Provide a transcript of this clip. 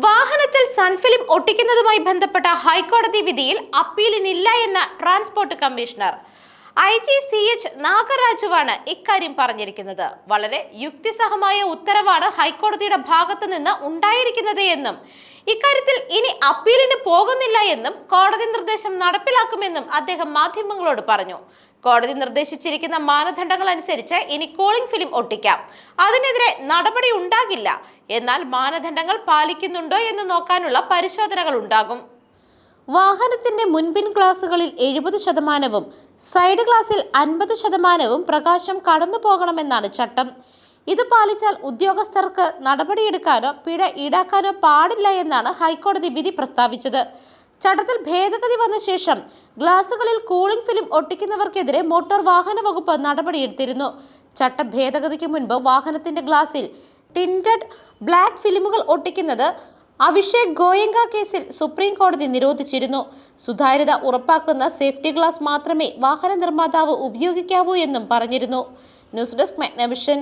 വാഹനത്തിൽ സൺഫിലിം ഒട്ടിക്കുന്നതുമായി ബന്ധപ്പെട്ട ഹൈക്കോടതി വിധിയിൽ അപ്പീലിനില്ല എന്ന് transport commissioner. I G C H നാഗരാജുവാണ് ഇക്കാര്യം പറഞ്ഞിരിക്കുന്നത്. വളരെ യുക്തിസഹമായ ഉത്തരവാണ് ഹൈക്കോടതിയുടെ ഭാഗത്തു നിന്ന് ഉണ്ടായിരിക്കുന്നത് എന്നും ഇക്കാര്യത്തിൽ ഇനി അപ്പീലിന് പോകുന്നില്ല എന്നും കോടതി നിർദ്ദേശം നടപ്പിലാക്കുമെന്നും അദ്ദേഹം മാധ്യമങ്ങളോട് പറഞ്ഞു. കോടതി നിർദ്ദേശിച്ചിരിക്കുന്ന മാനദണ്ഡങ്ങൾ അനുസരിച്ച് ഇനി കോളിംഗ് ഫിലിം ഒട്ടിക്കാം. അതിനെതിരെ നടപടി ഉണ്ടാകില്ല. എന്നാൽ മാനദണ്ഡങ്ങൾ പാലിക്കുന്നുണ്ടോ എന്ന് നോക്കാനുള്ള പരിശോധനകൾ ഉണ്ടാകും. വാഹനത്തിന്റെ മുൻപിൻ ഗ്ലാസുകളിൽ എഴുപത് ശതമാനവും സൈഡ് ഗ്ലാസിൽ അൻപത് ശതമാനവും പ്രകാശം കടന്നു പോകണമെന്നാണ് ചട്ടം. ഇത് പാലിച്ചാൽ ഉദ്യോഗസ്ഥർക്ക് നടപടിയെടുക്കാനോ പിഴ ഈടാക്കാനോ പാടില്ല എന്നാണ് ഹൈക്കോടതി വിധി പ്രസ്താവിച്ചത്. ചട്ടത്തിൽ ഭേദഗതി വന്ന ശേഷം ഗ്ലാസുകളിൽ കൂളിംഗ് ഫിലിം ഒട്ടിക്കുന്നവർക്കെതിരെ മോട്ടോർ വാഹന വകുപ്പ് നടപടിയെടുത്തിരുന്നു. ചട്ട ഭേദഗതിക്ക് മുൻപ് വാഹനത്തിന്റെ ഗ്ലാസിൽ ടിന്റഡ് ബ്ലാക്ക് ഫിലിമുകൾ ഒട്ടിക്കുന്നത് അഭിഷേക് ഗോയങ്ക കേസിൽ സുപ്രീം കോടതി നിരോധിച്ചിരുന്നു. സുതാര്യത ഉറപ്പാക്കുന്ന സേഫ്റ്റി ഗ്ലാസ് മാത്രമേ വാഹന നിർമ്മാതാവ് ഉപയോഗിക്കാവൂ എന്നും പറഞ്ഞിരുന്നു. News desk Magnavision.